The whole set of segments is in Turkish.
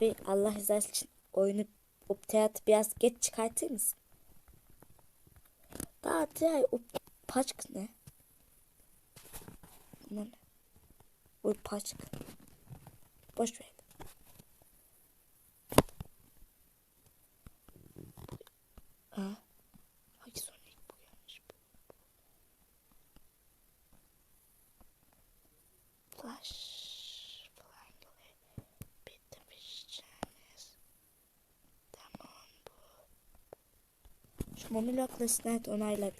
Abi Allah rızası için oyunu o teatr biraz geç çıkartır mısın? Daha diğer o paçk ne? Ne? O paçk. Boş ver. Ha? Hangi Sonic bu yanlış bu? Flash. Flying away. Beat the fish Chinese. Tamam bu. Şu Momilok'la Snide onayla.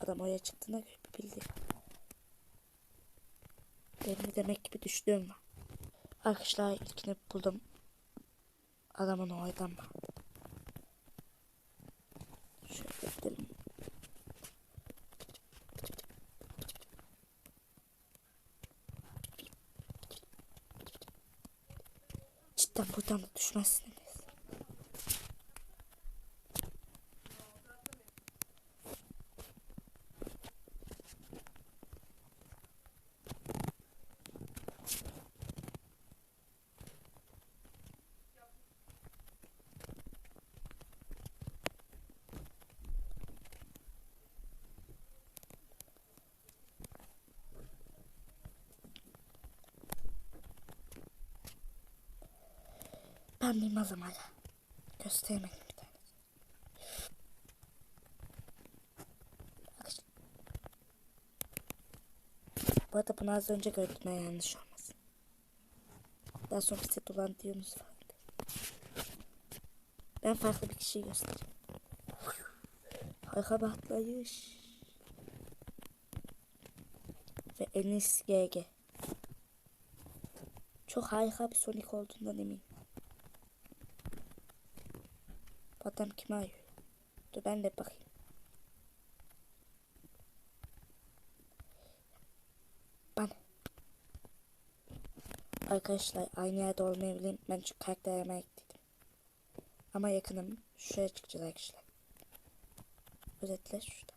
Adam oraya çıktığına göre bildi. Benim de demek ki bir düştüğüm var. Arkadaşlar ilkini buldum. Adamın oradan mı? Şöyle gidelim. Cidden buradan da Ben bilmezim hala. Gösteremedim bir tane. Bu arada bunu az önce gördüm yanlış olmasın. Daha sonra size dolandırıyorsunuz falan. Ben farklı bir kişiyi göstereceğim. Harika bir atlayış. Ve Enis GG. Çok harika bir Sonic olduğundan eminim. Bu adam kime arıyor? Dur ben de bakayım. Ben. Arkadaşlar aynı yerde olmayabilirim. Ben şu karakterime ekledim. Ama yakınım. Şuraya çıkacağız arkadaşlar. Özetle şurada.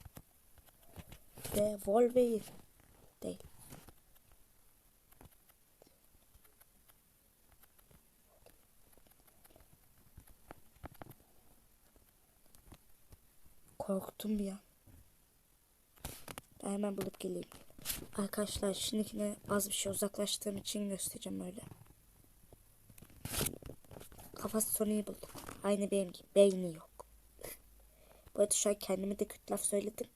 Ve Wolverine. Değil. Korktum an. Ben hemen bulup geleyim. Arkadaşlar şimdikine az bir şey uzaklaştığım için göstereceğim öyle. Kafası Sony'yi bulduk. Aynı benim gibi. Beyni yok. Bu arada şu an kendime de kötü laf söyledim.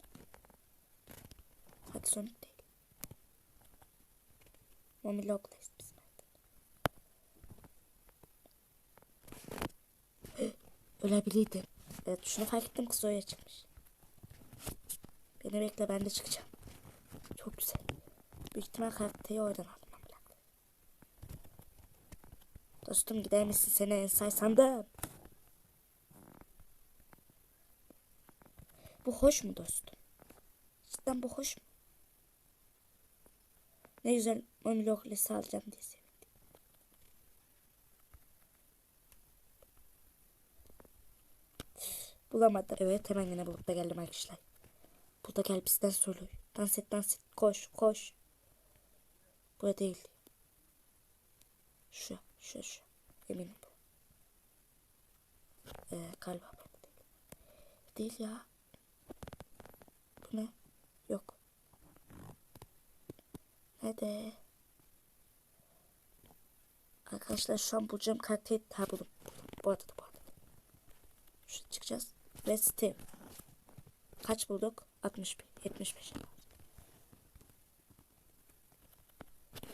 Hadi Sonic değil. Mommy Log'dayız biz. Ölebilirdim. Evet şunu fark ettim kız oraya çıkmış. Beni bekle ben de çıkacağım. Çok güzel. Büyük ihtimal karakteri oradan aldım. Dostum gider misin seni en say sandım. Bu hoş mu dostum? Cidden bu hoş mu? Ne güzel Momilok lise alacağım diye Bulamadım. Evet hemen yine bulup da geldim arkadaşlar. Burada gel bizden soruyor. Dans et dans et. Koş koş. Burada değil. Şu şu şu. Eminim bu. Ee, galiba burada değil. Değil ya. Bu ne? Yok. Nerede? Arkadaşlar şu an bulacağım karakteri ha buldum. Bu arada bu arada. Şu çıkacağız. Ve Steve. Kaç bulduk? 61. 75.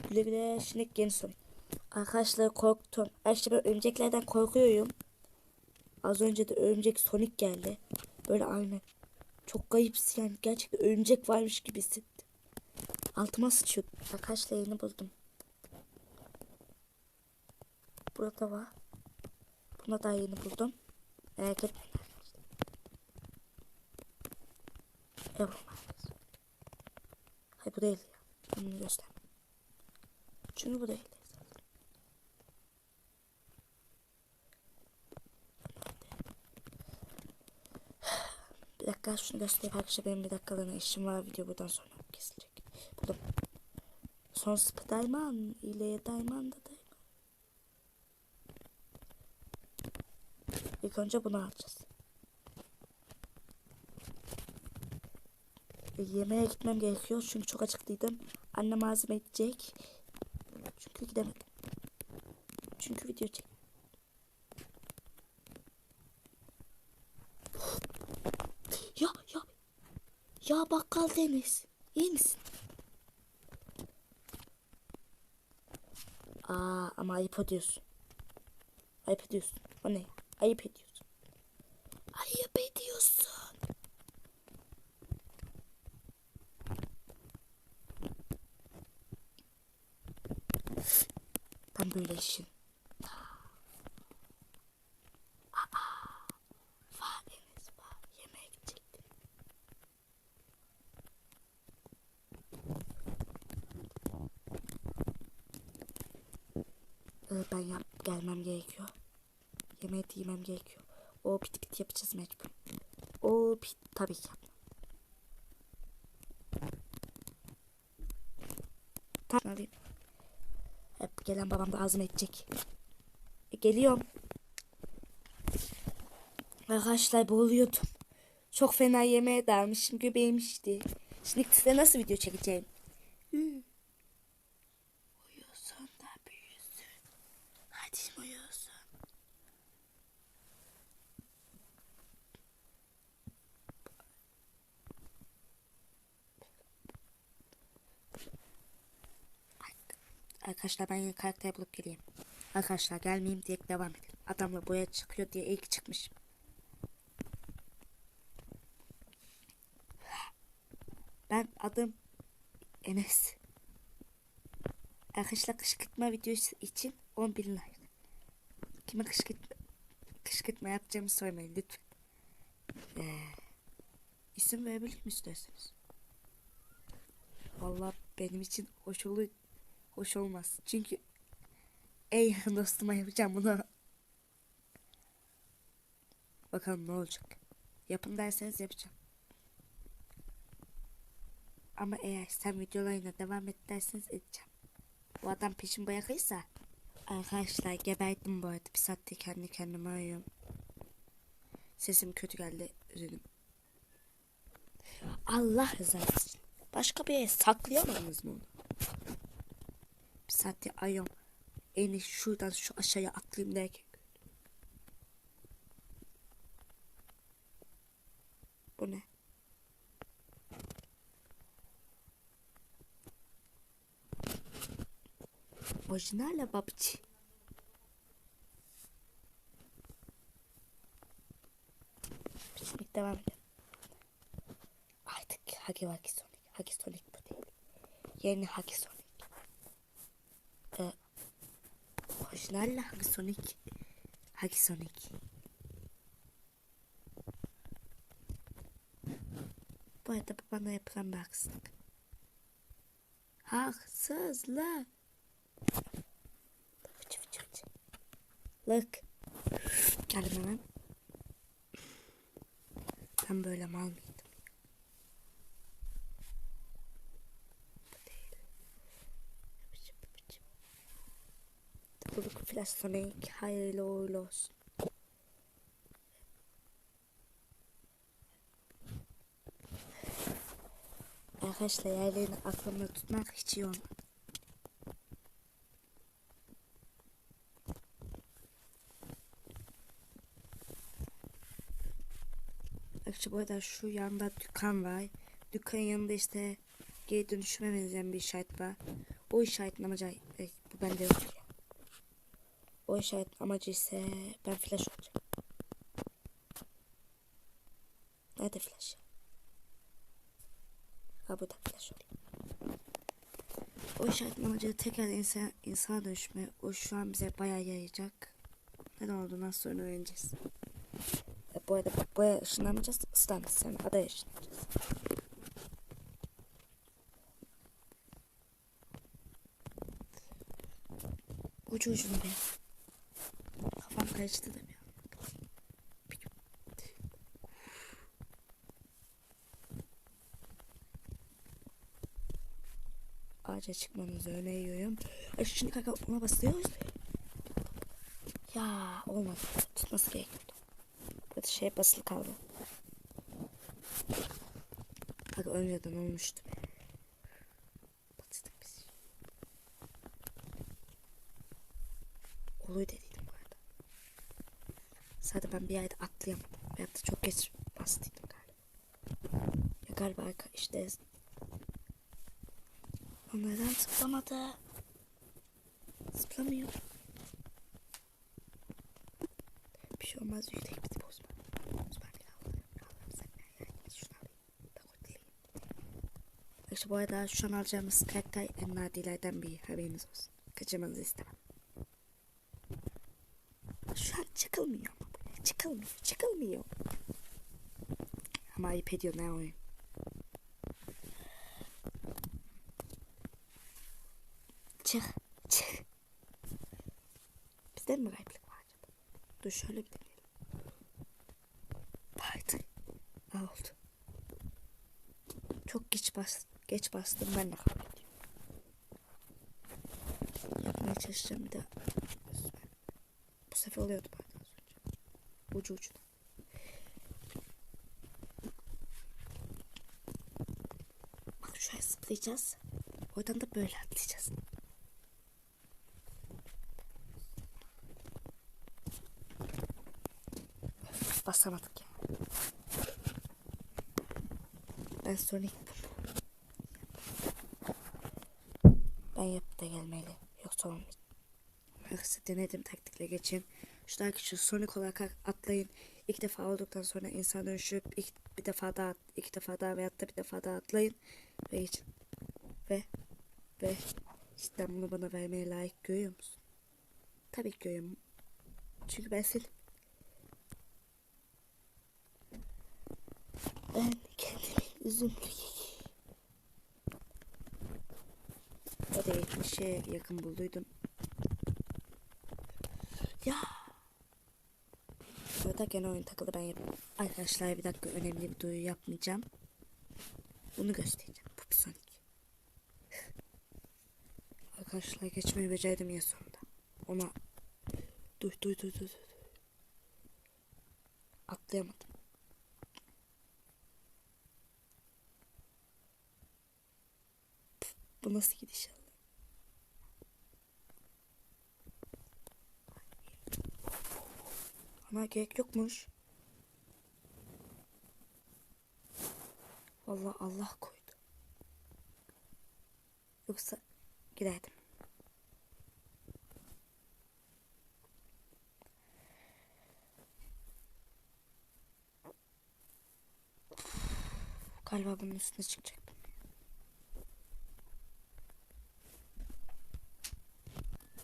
Güle güle şimdi yeni soru. Arkadaşlar korktum. Arkadaşlar ben örümceklerden korkuyorum. Az önce de örümcek Sonic geldi. Böyle aynı. Çok kayıpsın yani. Gerçekten örümcek varmış gibi hissettim. Altıma sıçıyor. Arkadaşlar yeni buldum. Burada var. Buna da yeni buldum. Merak etmeyin. Evet. Hayır bu değil ya. Bunu göster. Çünkü bu değil. Bir dakika şunu göstereyim arkadaşlar benim bir dakikalığına işim var video buradan sonra kesilecek. Buldum. Son Spiderman ile Diamond da Diamond. İlk önce bunu alacağız. Yemeğe gitmem gerekiyor çünkü çok acıklıydım. Anne malzeme gidecek. Çünkü gidemedim. Çünkü video çek. Ya ya. Ya bakkal Deniz. İyi misin? Aa ama ayıp ediyorsun. Ayıp ediyorsun. O ne? Ayıp ediyorsun. Ayıp ediyorsun. Ben. Ee, ben yap gelmem gerekiyor. Yemeği yemem gerekiyor. O pit pit yapacağız mecbur. O pit tabii ki gelen babam da ağzıma edecek. E, geliyorum. Arkadaşlar boğuluyordum. Çok fena yemeğe dalmışım. Göbeğim şişti. Şimdi size nasıl video çekeceğim? Arkadaşlar ben yeni karakter bulup geleyim. Arkadaşlar gelmeyeyim diye devam edelim. Adamla boya çıkıyor diye ilk çıkmış. Ben adım Enes. Arkadaşlar kışkırtma videosu için 11 like. Kime kışkırtma, kışkırtma yapacağımı sormayın lütfen. Ee, isim verebilir mi isterseniz? Vallahi benim için hoş olur, hoş olmaz. Çünkü yakın dostuma yapacağım bunu. Bakalım ne olacak. Yapın derseniz yapacağım. Ama eğer sen videolarına devam et derseniz edeceğim. Bu adam peşin bırakırsa. Arkadaşlar geberdim bu arada. Bir saattir kendi kendime arıyorum. Sesim kötü geldi. Üzüldüm. Allah rızası için. Başka bir yere saklayamadınız mı onu? Bir saattir arıyorum. En iyi şuradan şu aşağıya atlayayım derken. Bu ne? Orijinal babacı. Devam edelim. Artık Hagi Wagi Sonic. Hagi Sonic bu değil. Yeni Hagi Sonic. Ee, orijinalle Hagi Sonic. Hagi Sonic. Bu arada bana yapılan bir haksızlık. Haksızlık. Fıçı fıçı fıçı. Look. Geldim hemen. Ben böyle mal mıydım? Bu değil. Fıçı fıçı. Tabuluk Flash Sonic hayırlı uğurlu olsun. Arkadaşlar yerlerini aklımda tutmak hiç iyi olmadı. Şu yanda dükkan var. Dükkanın yanında işte geri dönüşüme benzeyen bir işaret var. O işaretin amacı e, bu bende yok. O işaretin amacı ise ben flash olacağım. Nerede flash? Ha burada flash ol. O işaretin amacı tekrar insan, insana dönüşme. O şu an bize bayağı yarayacak. Ne olduğundan sonra öğreneceğiz. E, bu arada bu boya ışınlanmayacağız. Islanacağız yani adaya ışınlanacağız. Ucu ucuna be. Karıştı da ağaca çıkmanızı öneriyorum. Ay şimdi kanka ona basıyoruz. Ya olmadı. Tutması gerekiyordu. Burada şey basılı kaldı. Bak önceden olmuştu. Batırdık biz. Oluyor arada. Zaten ben bir ayda atlayamadım. Veyahut da çok geç bastıydım galiba. Ya galiba işte neden zıplamadı? Zıplamıyor. Bir şey olmaz yüksek bizi bozma. Bozma bir ben. İşte bu arada şu an alacağımız karakter en nadilerden biri. Haberiniz olsun. Kaçırmanızı istemem. Şu an bu. Çıkılmıyor. Çıkılmıyor. Ama ayıp ediyor ne oyun. Çık. Çık. Bizde mi gariplik var acaba? Dur şöyle bir deneyelim. Pardon. Ne oldu? Çok geç bas geç bastım ben de kabul ediyorum. Yapmaya çalışacağım bir daha. Bu sefer oluyordu önce. Ucu ucuna. Bak şuraya zıplayacağız. Oradan da böyle atlayacağız. Of, basamadık ya. Ben Sonic Ben yapıp da gelmeli. Yoksa olmayacak. Yoksa denedim taktikle geçin. Da şu Sonic olarak atlayın. İlk defa olduktan sonra insan dönüşüp ilk, bir defa daha iki defa daha veyahut da bir defa daha atlayın ve geçin. Ve ve cidden bunu bana vermeye layık görüyor musun? Tabii ki görüyorum. Çünkü ben senin. Ben kendimi üzümlü O da 70'e yakın bulduydum. Ya. Burada gene oyun takıldı ben yapayım. Arkadaşlar bir dakika önemli bir duyuru yapmayacağım. Bunu göstereceğim. Bir Sonic. Arkadaşlar geçmeyi becerdim ya sonunda. Ona duy duy duy duy. duy. Atlayamadım. Bu nasıl gidiş Ama gerek yokmuş. Vallahi Allah koydu. Yoksa giderdim. Galiba bunun üstüne çıkacaktım.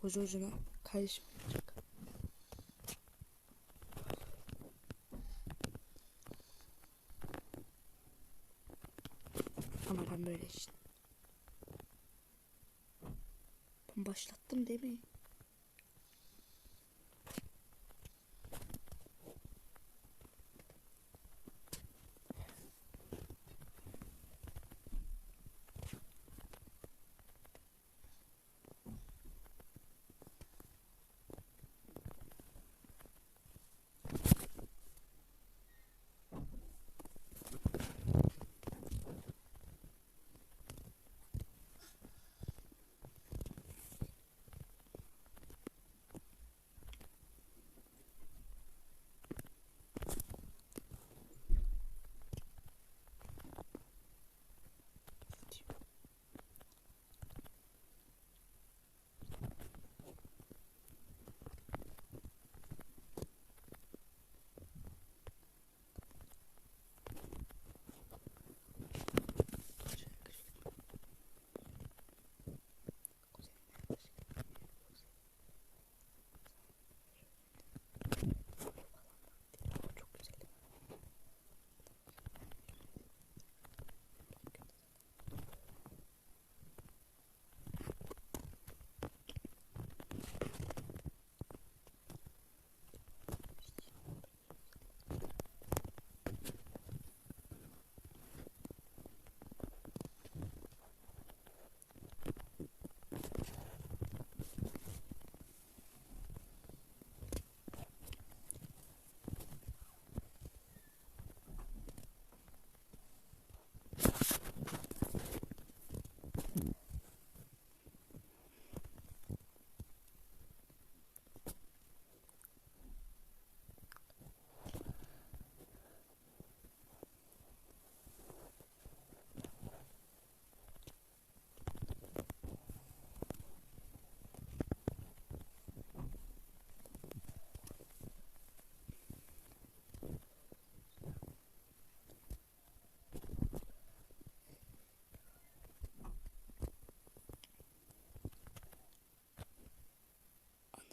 Ucu ucuna karışmayacak. Ama ben böyle işte. Ben başlattım değil mi?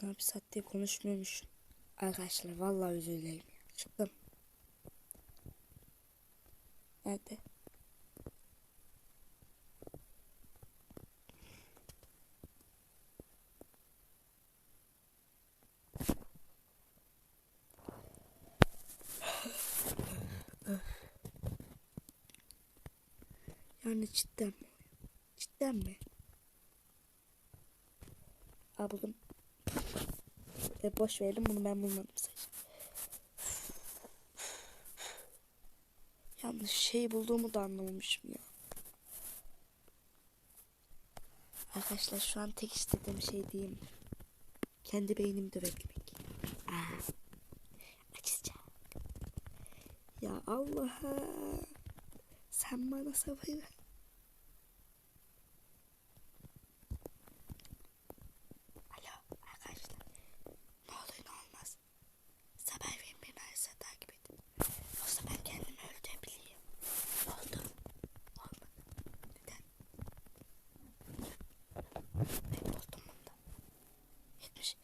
Bir saat diye. Arkadaşlar vallahi özür. Çıktım. Nerede? Yani cidden mi? Cidden mi? Aa buldum. E, boş verelim bunu ben bulmadım sadece. Yanlış şey bulduğumu da anlamamışım ya. Arkadaşlar şu an tek istediğim şey mi? Kendi beynimi dövebilmek. Aa, açacağım. Ya Allah'a. Sen bana sabır ver. Alo arkadaşlar. Ne olur ne olmaz. Haber verin beni arasa takip edin. Yoksa ben kendimi öldürebilirim. Oldu. Olmadı. Neden? Ben buldum bunda. 70.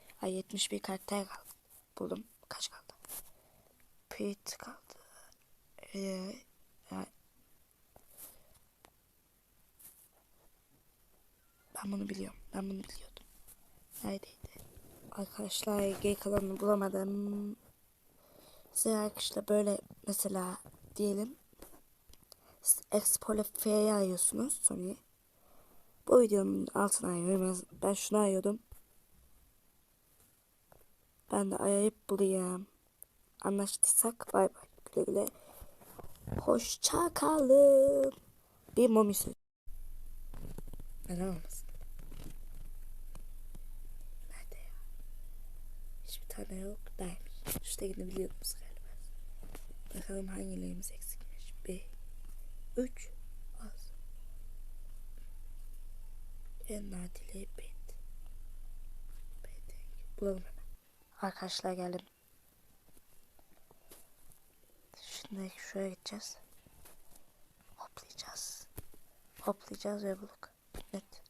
71 karakter kaldı. Buldum. Kaç kaldı? Pete kaldı. Ee, ben bunu biliyorum. Ben bunu biliyordum. Neredeydi? Arkadaşlar geri kalanını bulamadım. Size arkadaşlar böyle mesela diyelim Expole F'yi arıyorsunuz Sony'yi. Bu videonun altına arıyorum. Ben şunu arıyordum. Ben de arayıp bulayım. Anlaştıysak bay bay. Güle güle. Hoşça kalın. Bir momi söz. Neden olmasın? Nerede ya? Hiçbir tane yok. Dermiş. İşte yine biliyordunuz galiba. Bakalım hangilerimiz eksikmiş. Bir. Üç. Az. En nadile bet. Bet. Bulalım hemen. Arkadaşlar geldim. Şimdi şuraya gideceğiz. Hoplayacağız. Hoplayacağız ve bulduk. Net.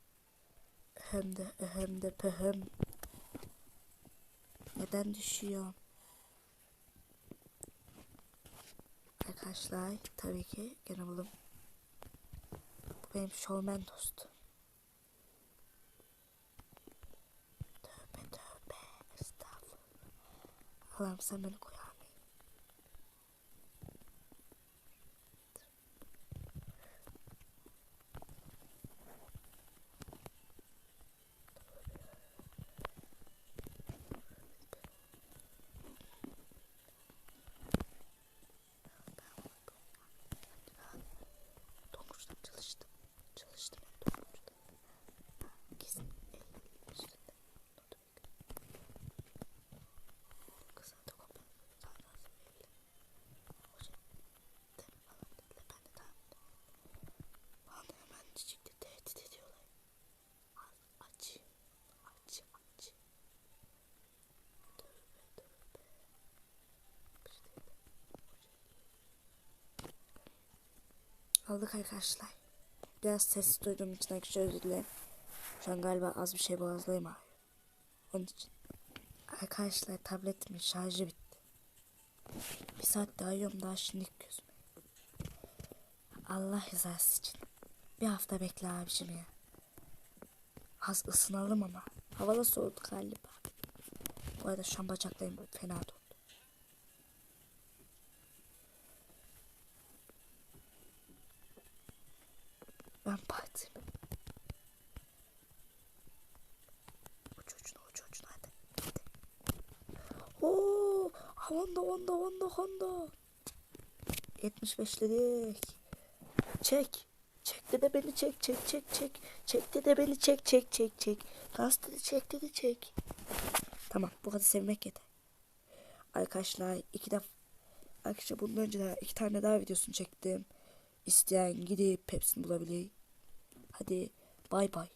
Hem de hem de pöhem. Neden düşüyor? Arkadaşlar tabii ki gene buldum. Bu benim showman dostum. 咱们三百六块。Aldık arkadaşlar. Biraz ses duyduğum için arkadaşlar özür dilerim. Şu an galiba az bir şey boğazlayayım abi. Onun için. Arkadaşlar tabletimin şarjı bitti. Bir saat daha yiyorum daha şimdi gözüm. Allah rızası için. Bir hafta bekle abicim ya. Az ısınalım ama. Hava da soğudu galiba. Bu arada şu an bacaklarım fena dondu. Ben partim. Uç ucuna uç ucuna hadi. hadi. Oo, Honda Honda Honda Honda. 75 dedik. Çek. Çek de beni çek çek çek çek. Çek de beni çek çek çek çek. Gaz dedi çek dedi çek. Tamam bu kadar sevmek yeter. Arkadaşlar iki defa Arkadaşlar bundan önce de iki tane daha videosunu çektim. İsteyen gidip hepsini bulabilir. Hadi bay bay.